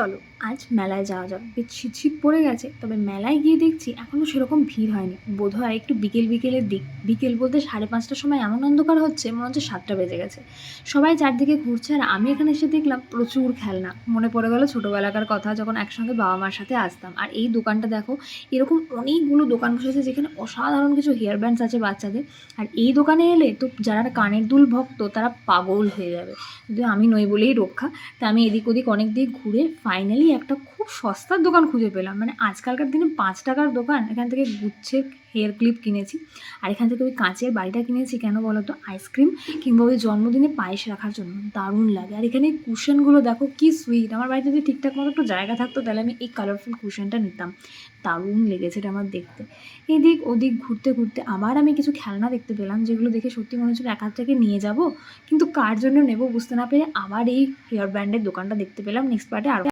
চলো। আজ মেলায় যাওয়া যাক। বেশ শীত পড়ে গেছে, তবে মেলায় গিয়ে দেখছি এখনও সেরকম ভিড় হয়নি। বোধ হয় একটু বিকেল বিকেলের দিক। বিকেল বলতে সাড়ে পাঁচটার সময় এমন অন্ধকার হচ্ছে, মনে হচ্ছে সাতটা বেজে গেছে। সবাই চারদিকে ঘুরছে আর আমি এখানে এসে দেখলাম প্রচুর খেলনা। মনে পড়ে গেল ছোটোবেলাকার কথা যখন একসঙ্গে বাবা মার সাথে আসতাম। আর এই দোকানটা দেখো, এরকম অনেকগুলো দোকান বসেছে যেখানে অসাধারণ কিছু হেয়ার ব্যান্ডস আছে বাচ্চাদের। আর এই দোকানে এলে তো যারা কানের দুল ভক্ত তারা পাগল হয়ে যাবে। কিন্তু আমি নই বলেই রক্ষা, তা আমি এদিক ওদিক অনেক দিক ঘুরে ফাইনালি একটা খুব সস্তার দোকান খুঁজে পেলাম। মানে আজকালকার দিনে পাঁচ টাকার দোকান, এখান থেকে গুচ্ছের হেয়ার ক্লিপ কিনেছি। আর এখান থেকে ওই কাঁচের বাড়িটা কিনেছি, কেন বলো তো আইসক্রিম কিংবা ওই জন্মদিনে পায়েস রাখার জন্য। দারুণ লাগে। আর এখানে কুশনগুলো দেখো, কি সুইট আমার বাড়িতে যদি ঠিকঠাক মতো একটু জায়গা থাকতো, তাহলে আমি এই কালারফুল কুশনটা নিতাম। দারুণ লেগেছে এটা আমার দেখতে। এদিক ওদিক ঘুরতে ঘুরতে আবার আমি কিছু খেলনা দেখতে পেলাম, যেগুলো দেখে সত্যি মনে হচ্ছিল এক থেকে নিয়ে যাব, কিন্তু কার জন্য নেব বুঝতে না পেরে আবার এই হেয়ার ব্যান্ডের দোকানটা দেখতে পেলাম। নেক্সট পার্টে আরও